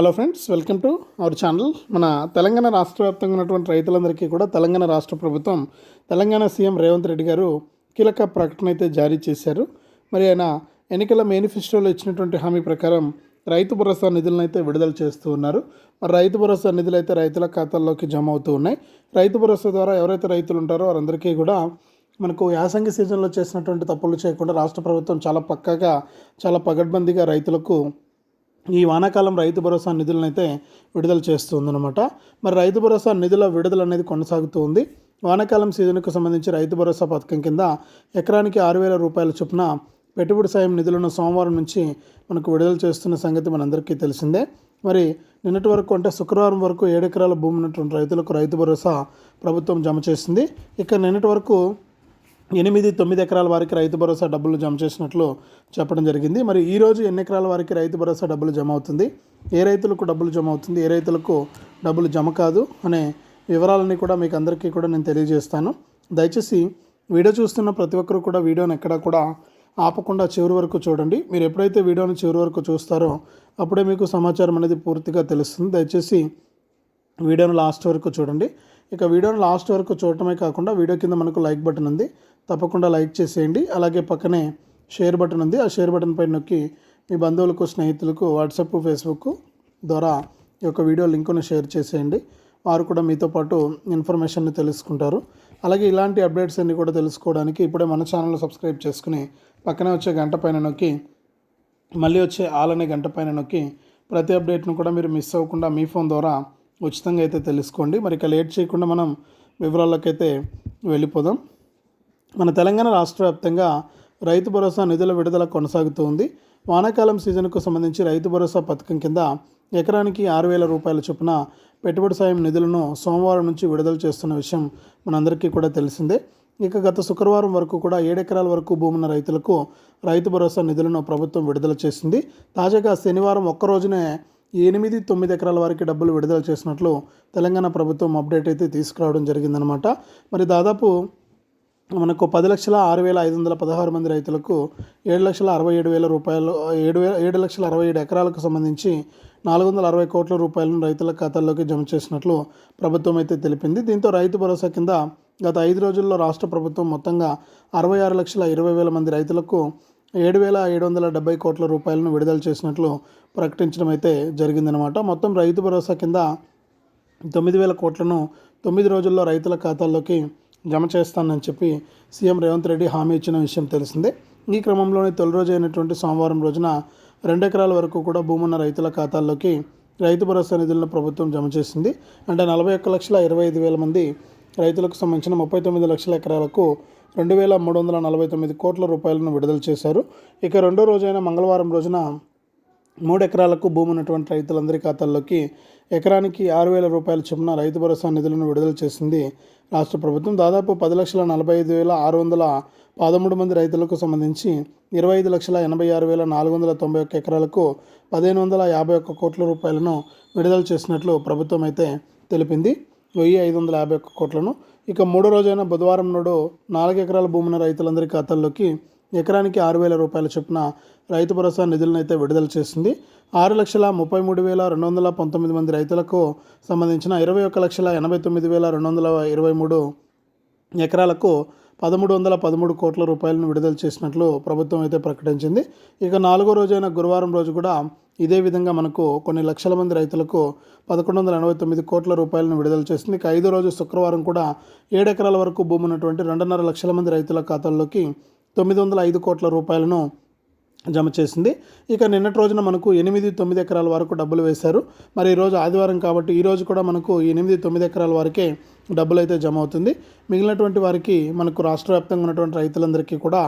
Hello friends welcome to our channel మన తెలంగాణ రాష్ట్ర వ్యాప్తంగా ఉన్నటువంటి రైతులందరికీ కూడా తెలంగాణ రాష్ట్ర ప్రభుత్వం తెలంగాణ సీఎం రేవంత్ రెడ్డి గారు కీలక ప్రకటన అయితే జారీ చేశారు. మరి ఆయన ఎన్నికల మేనిఫెస్టోలో ఇచ్చినటువంటి హామీ ప్రకారం రైతు భరోసా నిధులను అయితే విడుదల చేస్తూ ఉన్నారు. మరి రైతు భరోసా నిధులు అయితే రైతుల ఖాతాల్లోకి జమ అవుతూ ఉన్నాయి. రైతు భరోసా ద్వారా ఎవరైతే రైతులు ఉంటారో వారందరికీ కూడా మనకు యాసంగి సీజన్లో చేసినటువంటి తప్పులు చేయకుండా రాష్ట్ర ప్రభుత్వం చాలా పక్కాగా చాలా పగడ్బందీగా రైతులకు ఈ వానాకాలం రైతు భరోసా నిధులను అయితే విడుదల చేస్తుందన్నమాట. మరి రైతు భరోసా నిధుల విడుదల అనేది కొనసాగుతూ ఉంది. వానాకాలం సీజన్కు సంబంధించి రైతు భరోసా పథకం కింద ఎకరానికి ఆరు వేల రూపాయల చొప్పున పెట్టుబడి సాయం నిధులను సోమవారం నుంచి మనకు విడుదల చేస్తున్న సంగతి మనందరికీ తెలిసిందే. మరి నిన్నటి వరకు అంటే శుక్రవారం వరకు ఏడెకరాల భూమి ఉన్నటువంటి రైతులకు రైతు భరోసా ప్రభుత్వం జమ చేసింది. ఇక నిన్నటి వరకు ఎనిమిది తొమ్మిది ఎకరాల వారికి రైతు భరోసా డబ్బులు జమ చేసినట్లు చెప్పడం జరిగింది. మరి ఈ రోజు ఎన్ని ఎకరాల వారికి రైతు భరోసా డబ్బులు జమ అవుతుంది? ఏ రైతులకు డబ్బులు జమ అవుతుంది? ఏ రైతులకు డబ్బులు జమ కాదు? అనే వివరాలన్నీ కూడా మీకు అందరికీ కూడా నేను తెలియజేస్తాను. దయచేసి వీడియో చూస్తున్న ప్రతి ఒక్కరు కూడా వీడియోని ఎక్కడా కూడా ఆపకుండా చివరి వరకు చూడండి. మీరు ఎప్పుడైతే వీడియోని చివరి వరకు చూస్తారో అప్పుడే మీకు సమాచారం అనేది పూర్తిగా తెలుస్తుంది. దయచేసి వీడియోను లాస్ట్ వరకు చూడండి. ఇక వీడియోను లాస్ట్ వరకు చూడటమే కాకుండా వీడియో కింద మనకు లైక్ బటన్ ఉంది. తప్పకుండా లైక్ చేసేయండి. అలాగే పక్కనే షేర్ బటన్ ఉంది. ఆ షేర్ బటన్ పైన నొక్కి మీ బంధువులకు స్నేహితులకు వాట్సాప్ ఫేస్బుక్ ద్వారా ఈ యొక్క వీడియో లింకును షేర్ చేసేయండి. వారు కూడా మీతో పాటు ఇన్ఫర్మేషన్ని తెలుసుకుంటారు. అలాగే ఇలాంటి అప్డేట్స్ అన్ని కూడా తెలుసుకోవడానికి ఇప్పుడే మన ఛానల్ సబ్స్క్రైబ్ చేసుకుని పక్కనే వచ్చే గంట పైన నొక్కి మళ్ళీ వచ్చే ఆల్ అనే గంట పైన నొక్కి ప్రతి అప్డేట్ను కూడా మీరు మిస్ అవ్వకుండా మీ ఫోన్ ద్వారా ఉచితంగా అయితే తెలుసుకోండి. మరి ఇక లేట్ చేయకుండా మనం వివరాల్లోకైతే వెళ్ళిపోదాం. మన తెలంగాణ రాష్ట్ర వ్యాప్తంగా రైతు భరోసా నిధుల విడుదల కొనసాగుతూ ఉంది. వానాకాలం సీజన్కు సంబంధించి రైతు భరోసా పథకం కింద ఎకరానికి ఆరు వేల రూపాయల చొప్పున పెట్టుబడి సాయం నిధులను సోమవారం నుంచి విడుదల చేస్తున్న విషయం మనందరికీ కూడా తెలిసిందే. ఇక గత శుక్రవారం వరకు కూడా ఏడెకరాల వరకు భూమి రైతులకు రైతు భరోసా నిధులను ప్రభుత్వం విడుదల చేసింది. తాజాగా శనివారం ఒక్క రోజునే ఎనిమిది తొమ్మిది ఎకరాల వారికి డబ్బులు విడుదల చేసినట్లు తెలంగాణ ప్రభుత్వం అప్డేట్ అయితే తీసుకురావడం జరిగిందనమాట మరి దాదాపు మనకు పది లక్షల ఆరు వేల ఐదు వందల పదహారు మంది రైతులకు ఏడు లక్షల అరవై ఏడు వేల రూపాయలు ఏడు వేల ఏడు లక్షల అరవై ఏడు ఎకరాలకు సంబంధించి నాలుగు వందల అరవై కోట్ల రూపాయలను రైతుల ఖాతాల్లోకి జమ చేసినట్లు ప్రభుత్వం అయితే తెలిపింది. దీంతో రైతు భరోసా కింద గత ఐదు రోజుల్లో రాష్ట్ర ప్రభుత్వం మొత్తంగా అరవై ఆరు లక్షల ఇరవై వేల మంది రైతులకు ఏడు వేల ఏడు వందల డెబ్బై కోట్ల రూపాయలను విడుదల చేసినట్లు ప్రకటించడం అయితే జరిగిందనమాట మొత్తం రైతు భరోసా కింద తొమ్మిది వేల కోట్లను తొమ్మిది రోజుల్లో రైతుల ఖాతాల్లోకి జమ చేస్తానని చెప్పి సీఎం రేవంత్ రెడ్డి హామీ ఇచ్చిన విషయం తెలిసిందే. ఈ క్రమంలోనే తొలి రోజు అయినటువంటి సోమవారం రోజున రెండు ఎకరాల వరకు కూడా భూమున్న రైతుల ఖాతాల్లోకి రైతు భరోసా నిధులను ప్రభుత్వం జమ చేసింది. అంటే నలభై ఒక్క లక్షల ఇరవై ఐదు వేల మంది రైతులకు సంబంధించిన ముప్పై తొమ్మిది లక్షల ఎకరాలకు రెండు వేల మూడు వందల నలభై తొమ్మిది కోట్ల రూపాయలను విడుదల చేశారు. ఇక రెండో రోజైన మంగళవారం రోజున మూడు ఎకరాలకు భూమి ఉన్నటువంటి రైతులందరి ఖాతాల్లోకి ఎకరానికి ఆరు వేల రూపాయల చొప్పున రైతు భరోసా నిధులను విడుదల చేసింది రాష్ట్ర ప్రభుత్వం. దాదాపు పది లక్షల నలభై ఐదు వేల ఆరు వందల పదమూడు మంది రైతులకు సంబంధించి ఇరవై ఐదు లక్షల ఎనభై ఆరు వేల నాలుగు వందల తొంభై ఒక్క ఎకరాలకు పదిహేను వందల యాభై ఒక్క కోట్ల రూపాయలను విడుదల చేసినట్లు ప్రభుత్వం అయితే తెలిపింది. వెయ్యి ఐదు వందల యాభై ఒక్క కోట్లను. ఇక మూడో రోజైన బుధవారం నాడు నాలుగు ఎకరాల భూమిన రైతులందరి ఖాతాల్లోకి ఎకరానికి ఆరు వేల రూపాయల చొప్పున రైతు భరోసా నిధులను అయితే విడుదల చేసింది. ఆరు లక్షల ముప్పై మూడు వేల రెండు వందల పంతొమ్మిది మంది రైతులకు సంబంధించిన ఇరవై ఒక్క లక్షల ఎనభై తొమ్మిది వేల రెండు వందల ఇరవై మూడు ఎకరాలకు పదమూడు వందల పదమూడు కోట్ల రూపాయలను విడుదల చేసినట్లు ప్రభుత్వం అయితే ప్రకటించింది. ఇక నాలుగో రోజైన గురువారం రోజు కూడా ఇదే విధంగా మనకు కొన్ని లక్షల మంది రైతులకు పదకొండు వందల ఎనభై తొమ్మిది కోట్ల రూపాయలను విడుదల చేసింది. ఇక ఐదో రోజు శుక్రవారం కూడా ఏడు ఎకరాల వరకు భూమి ఉన్నటువంటి రెండున్నర లక్షల మంది రైతుల ఖాతాల్లోకి తొమ్మిది వందల ఐదు కోట్ల రూపాయలను జమ చేసింది. ఇక నిన్నటి రోజున మనకు ఎనిమిది తొమ్మిది ఎకరాల వరకు డబ్బులు వేశారు. మరి ఈరోజు ఆదివారం కాబట్టి ఈరోజు కూడా మనకు ఎనిమిది తొమ్మిది ఎకరాల వరకే డబ్బులు అయితే జమ అవుతుంది. మిగిలినటువంటి వారికి మనకు రాష్ట్ర వ్యాప్తంగా ఉన్నటువంటి రైతులందరికీ కూడా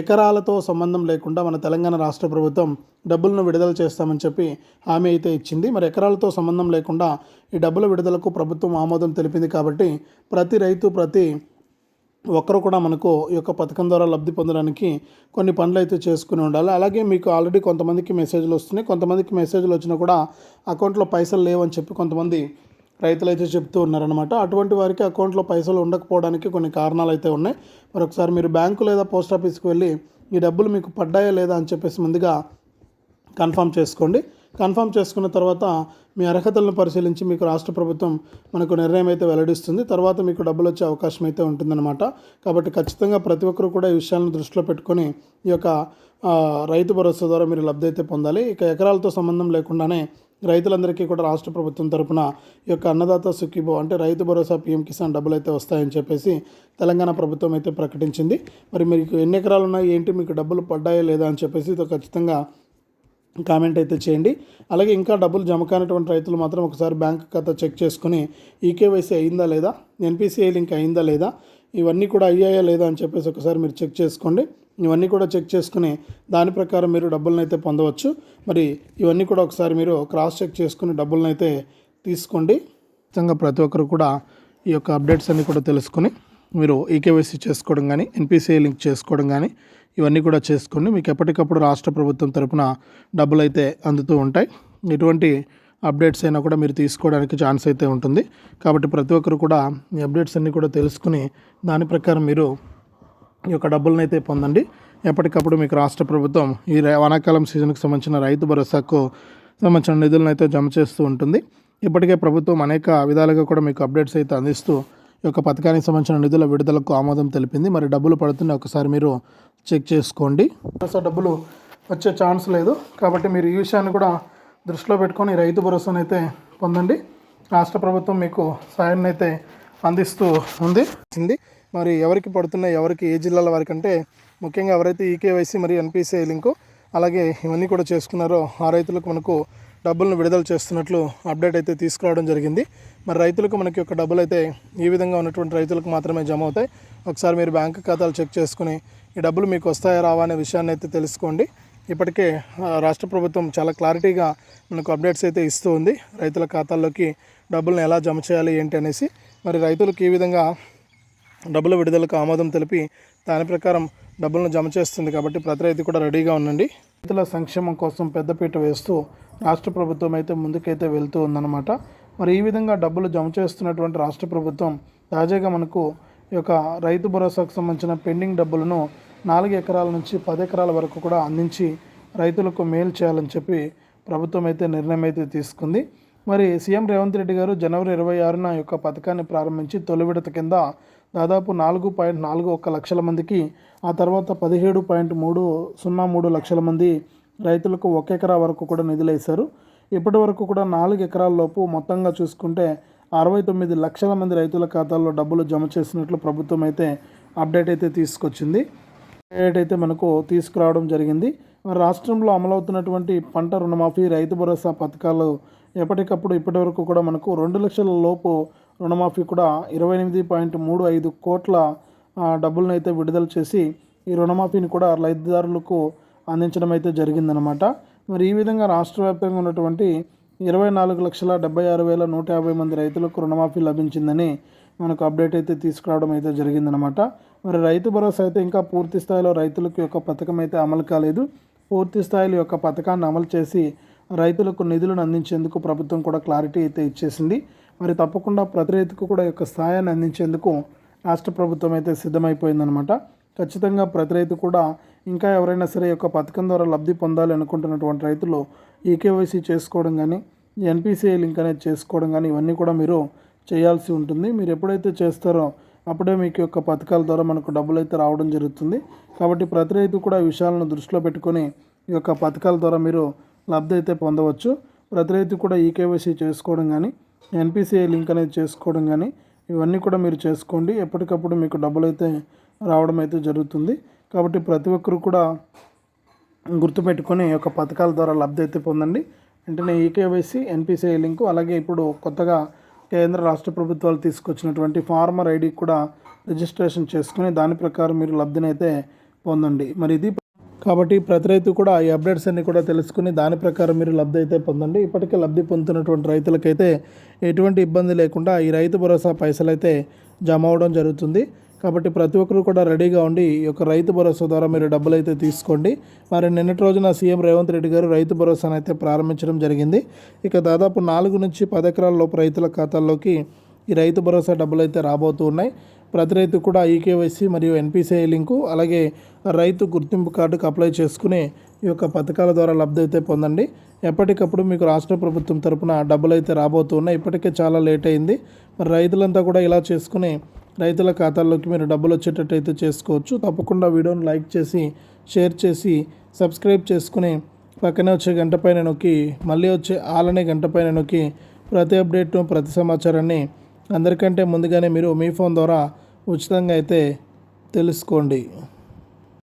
ఎకరాలతో సంబంధం లేకుండా మన తెలంగాణ రాష్ట్ర ప్రభుత్వం డబ్బులను విడుదల చేస్తామని చెప్పి హామీ అయితే ఇచ్చింది. మరి ఎకరాలతో సంబంధం లేకుండా ఈ డబ్బుల విడుదలకు ప్రభుత్వం ఆమోదం తెలిపింది కాబట్టి ప్రతి రైతు ప్రతి ఒక్కరు కూడా మనకు ఈ యొక్క పథకం ద్వారా లబ్ధి పొందడానికి కొన్ని పనులు అయితే చేసుకుని ఉండాలి. అలాగే మీకు ఆల్రెడీ కొంతమందికి మెసేజ్లు వస్తున్నాయి. కొంతమందికి మెసేజ్లు వచ్చినా కూడా అకౌంట్లో పైసలు లేవని చెప్పి కొంతమంది రైతులు అయితే చెప్తూ ఉన్నారనమాట అటువంటి వారికి అకౌంట్లో పైసలు ఉండకపోవడానికి కొన్ని కారణాలు అయితే ఉన్నాయి. మరొకసారి మీరు బ్యాంకు లేదా పోస్ట్ ఆఫీస్కి వెళ్ళి ఈ డబ్బులు మీకు పడ్డాయా లేదా అని చెప్పేసి ముందుగా కన్ఫర్మ్ చేసుకోండి. కన్ఫర్మ్ చేసుకున్న తర్వాత మీ అర్హతలను పరిశీలించి మీకు రాష్ట్ర ప్రభుత్వం మనకు నిర్ణయం అయితే వెల్లడిస్తుంది. తర్వాత మీకు డబ్బులు వచ్చే అవకాశం అయితే ఉంటుందన్నమాట. కాబట్టి ఖచ్చితంగా ప్రతి ఒక్కరు కూడా ఈ విషయాలను దృష్టిలో పెట్టుకొని ఈ యొక్క రైతు భరోసా ద్వారా మీరు లబ్ధి అయితే పొందాలి. ఇక ఎకరాలతో సంబంధం లేకుండానే రైతులందరికీ కూడా రాష్ట్ర ప్రభుత్వం తరపున ఈ యొక్క అన్నదాత సుఖీభో అంటే రైతు భరోసా పీఎం కిసాన్ డబ్బులు అయితే వస్తాయని చెప్పేసి తెలంగాణ ప్రభుత్వం అయితే ప్రకటించింది. మరి మీకు ఎన్ని ఎకరాలు ఉన్నాయి? ఏంటి? మీకు డబ్బులు పడ్డాయా లేదా అని చెప్పేసి ఇది ఖచ్చితంగా కామెంట్ అయితే చేయండి. అలాగే ఇంకా డబ్బులు జమ కానటువంటి రైతులు మాత్రం ఒకసారి బ్యాంక్ ఖాతా చెక్ చేసుకుని ఈకేవైసీ అయిందా లేదా ఎన్పిసిఐ లింక్ అయిందా లేదా ఇవన్నీ కూడా అయ్యాయా లేదా అని చెప్పేసి ఒకసారి మీరు చెక్ చేసుకోండి. ఇవన్నీ కూడా చెక్ చేసుకుని దాని ప్రకారం మీరు డబ్బులను అయితే పొందవచ్చు. మరి ఇవన్నీ కూడా ఒకసారి మీరు క్రాస్ చెక్ చేసుకుని డబ్బులను అయితే తీసుకోండి. ఖచ్చితంగా ప్రతి ఒక్కరు కూడా ఈ యొక్క అప్డేట్స్ అన్నీ కూడా తెలుసుకొని మీరు ఈకేవైసీ చేసుకోవడం కానీ ఎన్పిసిఐ లింక్ చేసుకోవడం కానీ ఇవన్నీ కూడా చేసుకోండి మీకు ఎప్పటికప్పుడు రాష్ట్ర ప్రభుత్వం తరపున డబ్బులు అయితే అందుతూ ఉంటాయి. ఎటువంటి అప్డేట్స్ అయినా కూడా మీరు తీసుకోవడానికి ఛాన్స్ అయితే ఉంటుంది. కాబట్టి ప్రతి ఒక్కరు కూడా ఈ అప్డేట్స్ అన్నీ కూడా తెలుసుకుని దాని ప్రకారం మీరు ఈ యొక్క డబ్బులను అయితే పొందండి. ఎప్పటికప్పుడు మీకు రాష్ట్ర ప్రభుత్వం ఈ వానాకాలం సీజన్కి సంబంధించిన రైతు భరోసాకు సంబంధించిన నిధులను అయితే జమ చేస్తూ ఉంటుంది. ఇప్పటికే ప్రభుత్వం అనేక విధాలుగా కూడా మీకు అప్డేట్స్ అయితే అందిస్తూ యొక్క పథకానికి సంబంధించిన నిధుల విడుదలకు ఆమోదం తెలిపింది. మరి డబ్బులు పడుతున్నాయి. ఒకసారి మీరు చెక్ చేసుకోండి. అసలు డబ్బులు వచ్చే ఛాన్స్ లేదు. కాబట్టి మీరు ఈ విషయాన్ని కూడా దృష్టిలో పెట్టుకొని రైతు భరోసాను అయితే పొందండి. రాష్ట్ర ప్రభుత్వం మీకు సాయాన్ని అయితే అందిస్తూ ఉంది. ఉంది. మరి ఎవరికి పడుతున్నాయి ఎవరికి ఏ జిల్లాల వారికి అంటే ముఖ్యంగా ఎవరైతే ఈకేవైసీ మరియు ఎన్పిసిఐ లింకు అలాగే ఇవన్నీ కూడా చేసుకున్నారో ఆ రైతులకు మనకు డబ్బులను విడుదల చేస్తున్నట్లు అప్డేట్ అయితే తీసుకురావడం జరిగింది. మరి రైతులకు మనకి యొక్క డబ్బులు అయితే ఈ విధంగా ఉన్నటువంటి రైతులకు మాత్రమే జమ అవుతాయి. ఒకసారి మీరు బ్యాంక్ ఖాతాలు చెక్ చేసుకుని ఈ డబ్బులు మీకు వస్తాయా రావా అనే విషయాన్ని అయితే తెలుసుకోండి. ఇప్పటికే రాష్ట్ర ప్రభుత్వం చాలా క్లారిటీగా మనకు అప్డేట్స్ అయితే ఇస్తూ ఉంది. రైతుల ఖాతాల్లోకి డబ్బులను ఎలా జమ చేయాలి ఏంటి అనేసి. మరి రైతులకు ఈ విధంగా డబ్బుల విడుదలకు ఆమోదం తెలిపి దాని ప్రకారం డబ్బులను జమ చేస్తుంది కాబట్టి ప్రతి రైతు కూడా రెడీగా ఉండండి. రైతుల సంక్షేమం కోసం పెద్దపీట వేస్తూ రాష్ట్ర ప్రభుత్వం అయితే ముందుకైతే వెళ్తూ ఉందన్నమాట. మరి ఈ విధంగా డబ్బులు జమ చేస్తున్నటువంటి రాష్ట్ర ప్రభుత్వం తాజాగా మనకు ఈ యొక్క రైతు భరోసాకు సంబంధించిన పెండింగ్ డబ్బులను నాలుగు ఎకరాల నుంచి పది ఎకరాల వరకు కూడా అందించి రైతులకు మేలు చేయాలని చెప్పి ప్రభుత్వం అయితే నిర్ణయం అయితే తీసుకుంది. మరి సీఎం రేవంత్ రెడ్డి గారు జనవరి ఇరవై ఆరున యొక్క పథకాన్ని ప్రారంభించి తొలి విడత కింద దాదాపు నాలుగు పాయింట్ నాలుగు ఒక్క లక్షల మందికి ఆ తర్వాత పదిహేడు పాయింట్ మూడు సున్నా మూడు లక్షల మంది రైతులకు ఒక ఎకరా వరకు కూడా నిధులు వేశారు. ఇప్పటి వరకు కూడా నాలుగు ఎకరాల లోపు మొత్తంగా చూసుకుంటే అరవై తొమ్మిది లక్షల మంది రైతుల ఖాతాల్లో డబ్బులు జమ చేసినట్లు ప్రభుత్వం అయితే అప్డేట్ అయితే తీసుకొచ్చింది. అప్డేట్ అయితే మనకు తీసుకురావడం జరిగింది. రాష్ట్రంలో అమలవుతున్నటువంటి పంట రుణమాఫీ రైతు భరోసా పథకాలు ఎప్పటికప్పుడు ఇప్పటివరకు కూడా మనకు రెండు లక్షల లోపు రుణమాఫీ కూడా ఇరవై ఎనిమిది పాయింట్ మూడు ఐదు కోట్ల డబ్బులను అయితే విడుదల చేసి ఈ రుణమాఫీని కూడా లబ్ధిదారులకు అందించడం అయితే జరిగిందనమాట మరి ఈ విధంగా రాష్ట్ర వ్యాప్తంగా ఉన్నటువంటి ఇరవై నాలుగు లక్షల డెబ్బై ఆరు వేల నూట యాభై మంది రైతులకు రుణమాఫీ లభించిందని మనకు అప్డేట్ అయితే తీసుకురావడం అయితే జరిగిందనమాట మరి రైతు భరోసా అయితే ఇంకా పూర్తి స్థాయిలో రైతులకు యొక్క పథకం అయితే అమలు కాలేదు. పూర్తి స్థాయిలో యొక్క పథకాన్ని అమలు చేసి రైతులకు నిధులను అందించేందుకు ప్రభుత్వం కూడా క్లారిటీ అయితే ఇచ్చేసింది. మరి తప్పకుండా ప్రతి రైతుకు కూడా యొక్క సహాయాన్ని అందించేందుకు రాష్ట్ర ప్రభుత్వం అయితే సిద్ధమైపోయిందనమాట ఖచ్చితంగా ప్రతి రైతు కూడా ఇంకా ఎవరైనా సరే యొక్క పథకం ద్వారా లబ్ధి పొందాలి అనుకుంటున్నటువంటి రైతులు ఈకేవైసీ చేసుకోవడం కానీ ఎన్పిసిఐ లింక్ అనేది చేసుకోవడం కానీ ఇవన్నీ కూడా మీరు చేయాల్సి ఉంటుంది. మీరు ఎప్పుడైతే చేస్తారో అప్పుడే మీకు యొక్క పథకాల ద్వారా మనకు డబ్బులు అయితే రావడం జరుగుతుంది. కాబట్టి ప్రతి రైతు కూడా విషయాలను దృష్టిలో పెట్టుకొని ఈ యొక్క పథకాల ద్వారా మీరు లబ్ధి అయితే పొందవచ్చు. ప్రతి రైతు కూడా ఈకేవైసీ చేసుకోవడం కానీ ఎన్పిసిఐ లింక్ అనేది చేసుకోవడం కానీ ఇవన్నీ కూడా మీరు చేసుకోండి. ఎప్పటికప్పుడు మీకు డబ్బులు అయితే రావడం అయితే జరుగుతుంది. కాబట్టి ప్రతి ఒక్కరు కూడా గుర్తుపెట్టుకొని ఈ యొక్క పథకాల ద్వారా లబ్ధి అయితే పొందండి. వెంటనే ఈకేవైసీ ఎన్పిసిఐ లింకు అలాగే ఇప్పుడు కొత్తగా కేంద్ర రాష్ట్ర ప్రభుత్వాలు తీసుకొచ్చినటువంటి ఫార్మర్ ఐడి కూడా రిజిస్ట్రేషన్ చేసుకుని దాని ప్రకారం మీరు లబ్ధిని అయితే పొందండి. మరి ఇది కాబట్టి ప్రతి రైతు కూడా ఈ అప్డేట్స్ అన్ని కూడా తెలుసుకుని దాని ప్రకారం మీరు లబ్ధి అయితే పొందండి. ఇప్పటికే లబ్ధి పొందుతున్నటువంటి రైతులకైతే ఎటువంటి ఇబ్బంది లేకుండా ఈ రైతు భరోసా పైసలు అయితే జమ అవడం జరుగుతుంది. కాబట్టి ప్రతి ఒక్కరు కూడా రెడీగా ఉండి ఈ యొక్క రైతు భరోసా ద్వారా మీరు డబ్బులు అయితే తీసుకోండి. మరి నిన్నటి రోజున సీఎం రేవంత్ రెడ్డి గారు రైతు భరోసాను అయితే ప్రారంభించడం జరిగింది. ఇక దాదాపు నాలుగు నుంచి పది ఎకరాల లోపు రైతుల ఖాతాల్లోకి ఈ రైతు భరోసా డబ్బులు అయితే రాబోతూ ఉన్నాయి. ప్రతి రైతు కూడా ఈకేవైసీ మరియు ఎన్పిసిఐ లింకు అలాగే రైతు గుర్తింపు కార్డుకు అప్లై చేసుకుని ఈ యొక్క పథకాల ద్వారా లబ్ధి అయితే పొందండి. ఎప్పటికప్పుడు మీకు రాష్ట్ర ప్రభుత్వం తరపున డబ్బులు అయితే రాబోతున్నాయి ఇప్పటికే చాలా లేట్ అయింది. మరి రైతులంతా కూడా ఇలా చేసుకుని రైతుల ఖాతాల్లోకి మీరు డబ్బులు వచ్చేటట్టు అయితే చేసుకోవచ్చు. తప్పకుండా వీడియోని లైక్ చేసి షేర్ చేసి సబ్స్క్రైబ్ చేసుకుని పక్కనే వచ్చే గంట పైన నొక్కి మళ్ళీ వచ్చే ఆలనే గంట పైన నొక్కి ప్రతి అప్డేట్ను ప్రతి సమాచారాన్ని అందరికంటే ముందుగానే మీరు మీ ఫోన్ ద్వారా ఉచితంగా అయితే తెలుసుకోండి.